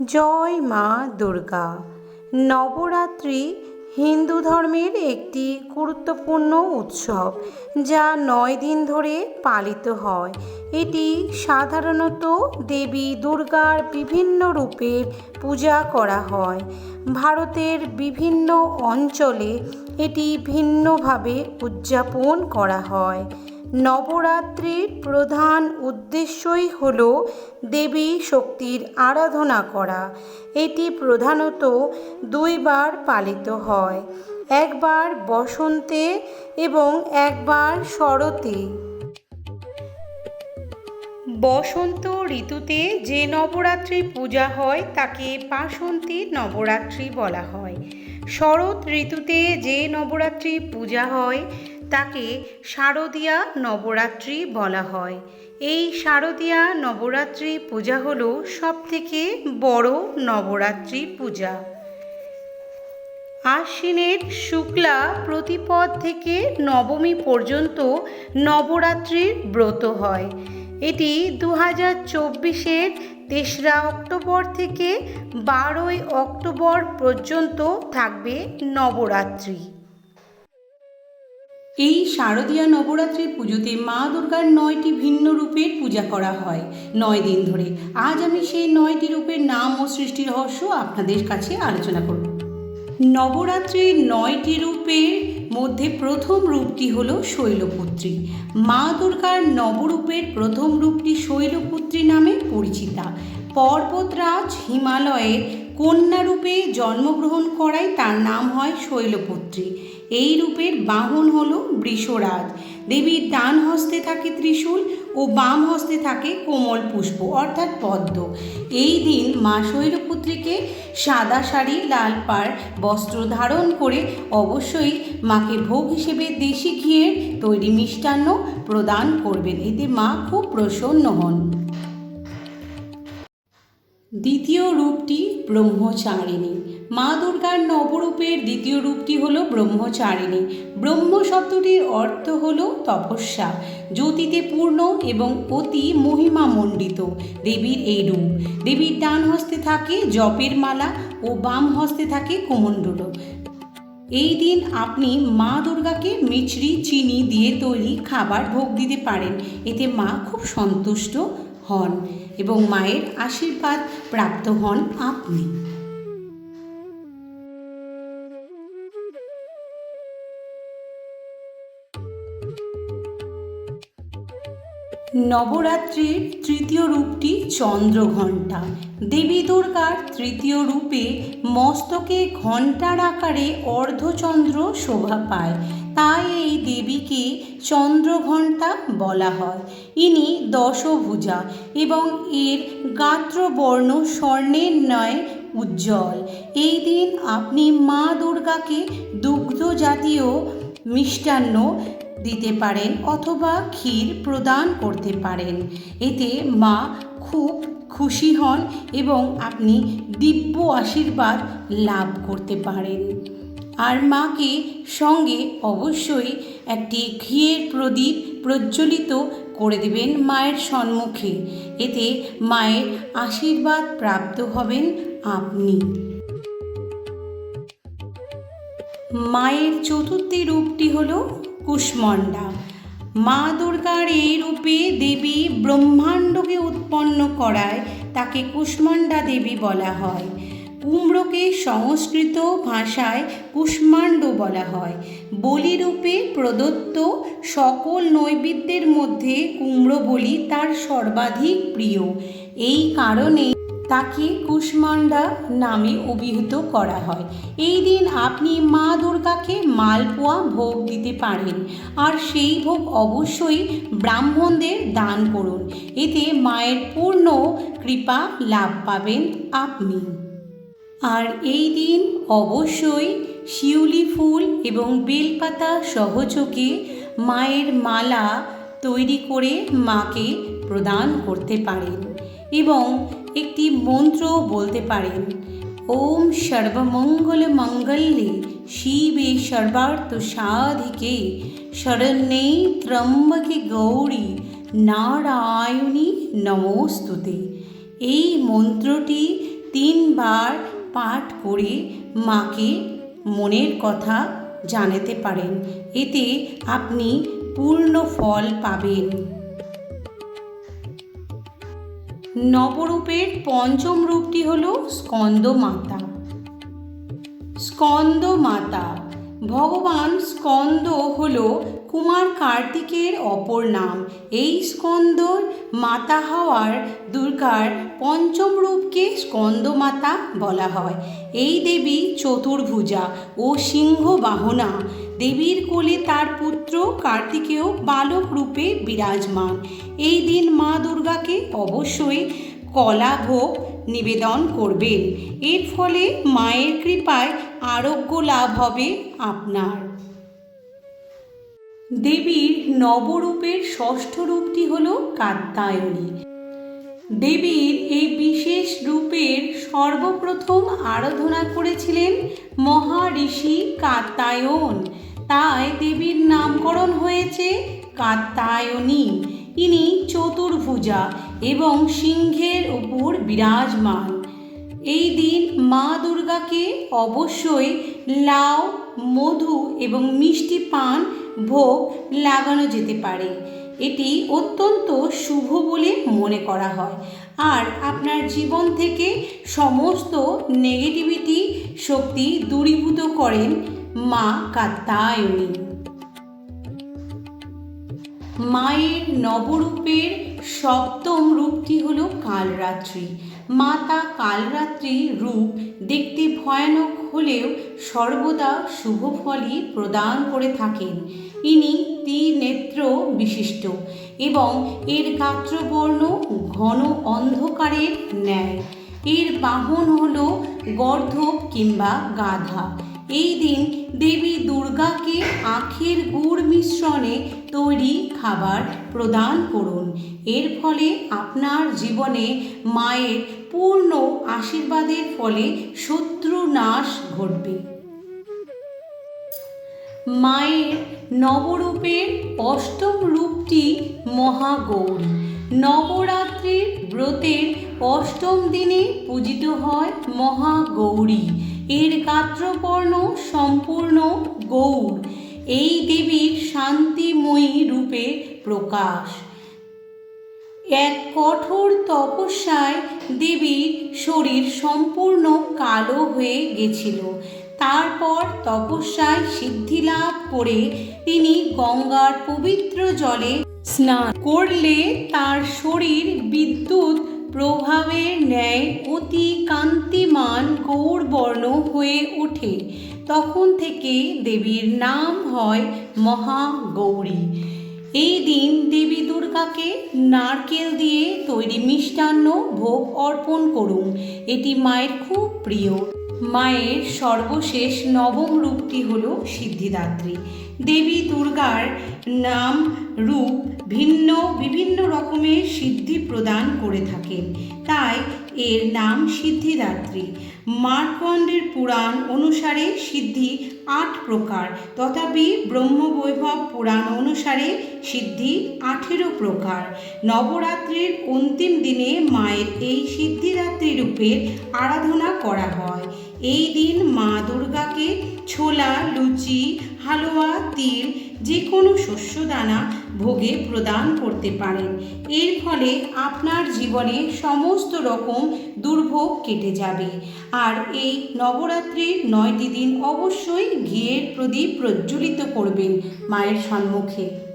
জয় মা দুর্গা। নবরাত্রি হিন্দু ধর্মের একটি গুরুত্বপূর্ণ উৎসব, যা নয় দিন ধরে পালিত হয়। এটি সাধারণত দেবী দুর্গার বিভিন্ন রূপের পূজা করা হয়। ভারতের বিভিন্ন অঞ্চলে এটি ভিন্নভাবে উদযাপন করা হয়। নবরাত্রির প্রধান উদ্দেশ্যই হল দেবী শক্তির আরাধনা করা। এটি প্রধানত দুইবার পালিত হয়, একবার বসন্তে এবং একবার শরতে। বসন্ত ঋতুতে যে নবরাত্রি পূজা হয়, তাকে বাসন্তী নবরাত্রি বলা হয়। শরৎ ঋতুতে যে নবরাত্রি পূজা হয় তাকে শারদীয়া নবরাত্রি বলা হয়। এই শারদীয়া নবরাত্রি পূজা হল সবথেকে বড় নবরাত্রি পূজা। আশ্বিনের শুক্লা প্রতিপদ থেকে নবমী পর্যন্ত নবরাত্রির ব্রত হয়। এটি দু হাজার চব্বিশের তেসরা অক্টোবর থেকে বারোই অক্টোবর পর্যন্ত থাকবে নবরাত্রি। এই শারদীয়া নবরাত্রির পুজোতে মা দুর্গার নয়টি ভিন্ন রূপের পূজা করা হয়। নয় দিন ধরে। আজ আমি সেই নয়টি রূপের নাম ও সৃষ্টি রহস্য আপনাদের কাছে আলোচনা করব। নবরাত্রির নয়টি রূপের মধ্যে প্রথম রূপটি হল শৈলপুত্রী। মা দুর্গার নবরূপের প্রথম রূপটি শৈলপুত্রী নামে পরিচিতা। পর্বতরাজ হিমালয়ের কন্যারূপে জন্মগ্রহণ করায় তার নাম হয় শৈলপুত্রী। এই রূপের বাহন হল বৃষরাজ। দেবীর ডান হস্তে থাকে ত্রিশূল ও বাম হস্তে থাকে কোমল পুষ্প, অর্থাৎ পদ্ম। এই দিন মা শৈলপুত্রীকে সাদা শাড়ি, লাল পাড়, বস্ত্র ধারণ করে অবশ্যই মাকে ভোগ হিসেবে দেশি ঘিয়ের তৈরি মিষ্টান্ন প্রদান করবেন। এতে মা খুব প্রসন্ন হন। দ্বিতীয় রূপটি ব্রহ্মচারিণী। মা দুর্গার নবরূপের দ্বিতীয় রূপটি হল ব্রহ্মচারিণী। ব্রহ্ম শব্দটির অর্থ হল তপস্যা। জ্যোতিতে পূর্ণ এবং অতি মহিমামণ্ডিত। দেবীর এই রূপ। দেবীর ডান হস্তে থাকে জপের মালা ও বাম হস্তে থাকে কুমণ্ডল। এই দিন আপনি মা দুর্গাকে মিছরি, চিনি দিয়ে তৈরি খাবার ভোগ দিতে পারেন। এতে মা খুব সন্তুষ্ট হন। এবং মায়ের আশীর্বাদ প্রাপ্ত হন আপনি। নবরাত্রির তৃতীয় রূপটি চন্দ্রঘণ্টা। দেবী দুর্গার তৃতীয় রূপে মস্তকে ঘণ্টার আকারে অর্ধচন্দ্র শোভা পায়। তাই এই দেবীকে চন্দ্রঘণ্টা বলা হয়। ইনি দশভুজা এবং এর গাত্রবর্ণ স্বর্ণের ন্যায় উজ্জ্বল। এই দিন আপনি মা দুর্গাকে দুগ্ধ জাতীয় মিষ্টান্ন দিতে পারেন অথবা ক্ষীর প্রদান করতে পারেন। এতে মা খুব খুশি হন এবং আপনি দিব্য আশীর্বাদ লাভ করতে পারেন। আর মাকে সঙ্গে অবশ্যই একটি ঘিয়ের প্রদীপ প্রজ্বলিত করে দেবেন মায়ের সম্মুখে। এতে মায়ের আশীর্বাদ প্রাপ্ত হবেন আপনি। মায়ের চতুর্থী রূপটি হল কুষ্মণ্ডা। মা দুর্গার এই রূপে দেবী ব্রহ্মাণ্ডকে উৎপন্ন করায় তাকে কুষ্মণ্ডা দেবী বলা হয়। কুমড়োকে সংস্কৃত ভাষায় কুষ্মাণ্ড বলা হয়। বলিরূপে প্রদত্ত সকল নৈবেদ্যের মধ্যে কুমড়ো বলি তার সর্বাধিক প্রিয়। এই কারণে তাকে কুষ্মাণ্ডা নামে অভিহিত করা হয়। এই দিন আপনি মা দুর্গাকে মালপোয়া ভোগ দিতে পারেন। আর সেই ভোগ অবশ্যই ব্রাহ্মণদের দান করুন। এতে মায়ের পূর্ণ কৃপা লাভ পাবেন আপনি। আর এই দিন অবশ্যই শিউলি ফুল এবং বেলপাতা সহযোগে মায়ের মালা তৈরি করে মাকে প্রদান করতে পারেন এবং একটি মন্ত্র বলতে পারেন। ওম সর্বমঙ্গল মঙ্গলে শিবে সর্বার্থ সাধিকে শরণ্যে ত্রম্বকে গৌরী নারায়ণী নমস্তুতে। এই মন্ত্রটি তিনবার পাঠ করে মাকে মনের কথা জানাতে পারেন। এতে আপনি পূর্ণ ফল পাবেন। নবরূপের পঞ্চম রূপটি হল স্কন্দ মাতা। স্কন্দ মাতা। ভগবান স্কন্দ হল কুমার কার্তিকের অপর নাম। এই স্কন্দর মাতা হওয়ার দুর্গার পঞ্চম রূপকে স্কন্দ মাতা বলা হয়। এই দেবী চতুর্ভুজা ও সিংহ বাহনা দেবীর কোলে তার পুত্র কার্তিকেয় বালক রূপে বিরাজমান। এই দিন মা দুর্গাকে অবশ্যই কলা ভোগ নিবেদন করবেন। এর ফলে মায়ের কৃপায় আরোগ্য লাভ হবে আপনার। দেবীর নবরূপের ষষ্ঠ রূপটি হল কাত্যায়নী। দেবীর এই বিশেষ রূপের সর্বপ্রথম আরাধনা করেছিলেন মহাঋষি কাত্যায়ন তাই দেবীর নামকরণ হয়েছে কাত্যায়নী ইনি চতুর্ভুজা এবং সিংহের উপর বিরাজমান। এই দিন মা দুর্গাকে অবশ্যই লাউ, মধু এবং মিষ্টি পান ভোগ লাগানো যেতে পারে। এটি অত্যন্ত শুভ বলে মনে করা হয়। আর আপনার জীবন থেকে সমস্ত নেগেটিভিটি শক্তি দূরীভূত করেন মা কাত্তায়নী। মায়ের নবরূপের সপ্তম রূপটি হল কালরাত্রি। মাতা কালরাত্রি রূপ দেখতে ভয়ানক হলেও সর্বদা শুভ ফলই প্রদান করে থাকেন। ইনি ত্রিনেত্র বিশিষ্ট এবং এর গাত্রবর্ণ ঘন অন্ধকারের ন্যায়। এর বাহন হল গর্ধব কিংবা গাধা। এই দিন দেবী দুর্গাকে আখের গুড় মিশ্রণে তৈরি খাবার প্রদান করুন। এর ফলে আপনার জীবনে মায়ের পূর্ণ আশীর্বাদের ফলে শত্রু নাশ ঘটবে। মায়ের নবরূপের অষ্টম রূপটি মহাগৌরী। নবরাত্রির ব্রতের অষ্টম দিনে পূজিত হয় মহাগৌরী। এর গাত্রবর্ণ সম্পূর্ণ গৌর। এই দেবীর শান্তিময়ী রূপে প্রকাশ। এক কঠোর তপস্যায় দেবীর শরীর সম্পূর্ণ কালো হয়ে গেছিল। তারপর তপস্যায় সিদ্ধি লাভ করে তিনি গঙ্গার পবিত্র জলে স্নান করলে তার শরীর বিদ্যুৎ প্রভাবের ন্যায় অতি কান্তিমান গৌরবর্ণ হয়ে ওঠে। তখন থেকে দেবীর নাম হয় মহাগৌরী। এই দিন দেবী দুর্গাকে নারকেল দিয়ে তৈরি মিষ্টান্ন ভোগ অর্পণ করুন। এটি মায়ের খুব প্রিয়। মায়ের সর্বশেষ নবম রূপটি হল সিদ্ধিদাত্রী। দেবী দুর্গার নাম রূপ ভিন্ন, বিভিন্ন রকমের সিদ্ধি প্রদান করে থাকেন। তাই এর নাম সিদ্ধিদাত্রী। মার্কণ্ডের পুরাণ অনুসারে সিদ্ধি আট প্রকার, তথাপি ব্রহ্মবৈভব পুরাণ অনুসারে সিদ্ধি আঠেরো প্রকার। নবরাত্রির অন্তিম দিনে মায়ের এই সিদ্ধিদাত্রী রূপের আরাধনা করা হয়। এই দিন মা দুর্গাকে ছোলা, লুচি, হালুয়া, তিল যে কোনো শস্যদানা ভোগে প্রদান করতে পারেন। এর ফলে আপনার জীবনে সমস্ত রকম দুর্ভোগ কেটে যাবে। আর এই নবরাত্রির নয়টি দিন অবশ্যই ঘিয়ের প্রদীপ প্রজ্বলিত করবেন মায়ের সম্মুখে।